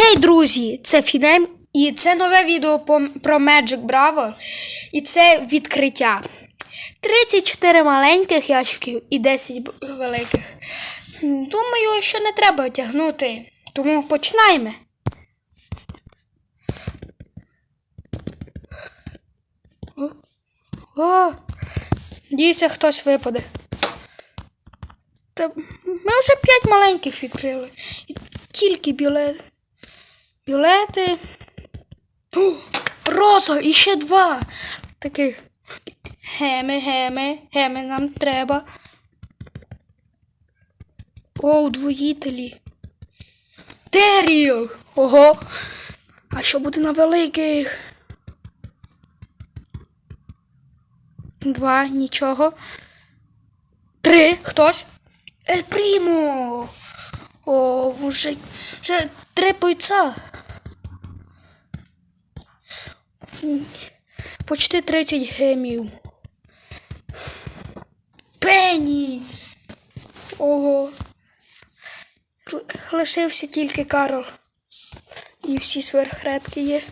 Хей, друзі! Це Фінем, і це нове відео про Magic Bravo. І це відкриття. 34 маленьких ящиків і 10 великих. Думаю, що не треба тягнути. Тому починаємо. О, О, Дійся, хтось випаде. Та ми вже 5 маленьких відкрили. І тільки білети. Білети. О, роза, і ще два. Таких. Геми, геми, геми нам треба. О, удвоїтелі. Деріл! Ого. А що буде на великих? Два, нічого. Три. Хтось? Ель Прімо. О, вже, вже три бойця. Почти 30 гемів. Пенні. Ого. Лишився тільки Карл. І всі сверхредки є.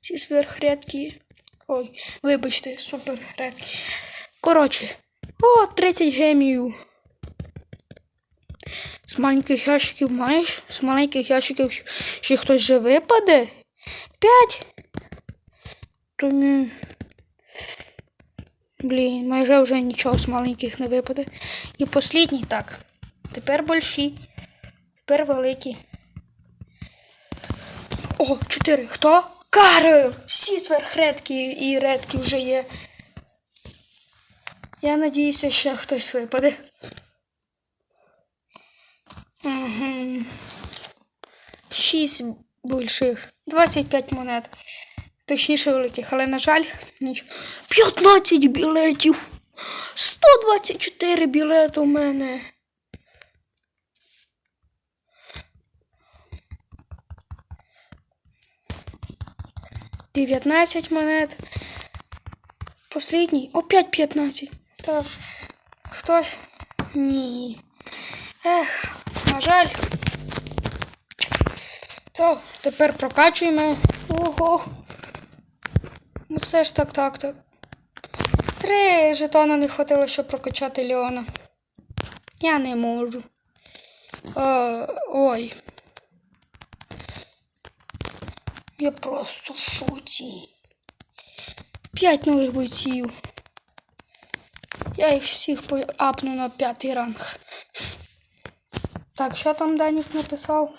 Всі сверхредки є. Ой, вибачте, суперредки. Коротше. О, 30 гемів. З маленьких ящиків маєш? З маленьких ящиків ще хтось же випаде? П'ять? Блін, майже вже нічого з маленьких не випаде. І послідній так. Тепер больші. Тепер великі. О, чотири. Хто? Карл! Всі сверхредки і редки вже є. Я надіюся, ще хтось випаде. Угу. Шість більших. 25 монет. Точніше великих, але, на жаль, нічого. 15 білетів. 124 білети у мене. Дев'ятнадцять монет. Послідній. Опять 15. Так. Хтось? Ні. Ех, на жаль. То, тепер прокачуємо. Ого. Ну все ж так, так, так. Три жетона не хватило, щоб прокачати Леона. Я не можу. Е, ой. Я просто в шоці. П'ять нових бойців. Я їх всіх апну на п'ятий ранг. Так, що там Данік написав?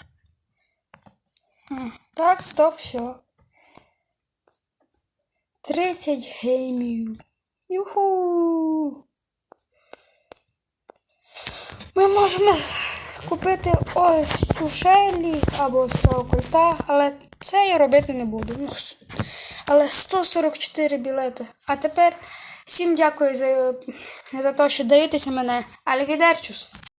Так, то все. 30 геймів. Юху. Ми можемо купити ось цю шелі або ось цього кольта, але це я робити не буду. Ну, але 144 білети. А тепер всім дякую за, за те, що дивитеся мене. Альвідерчус.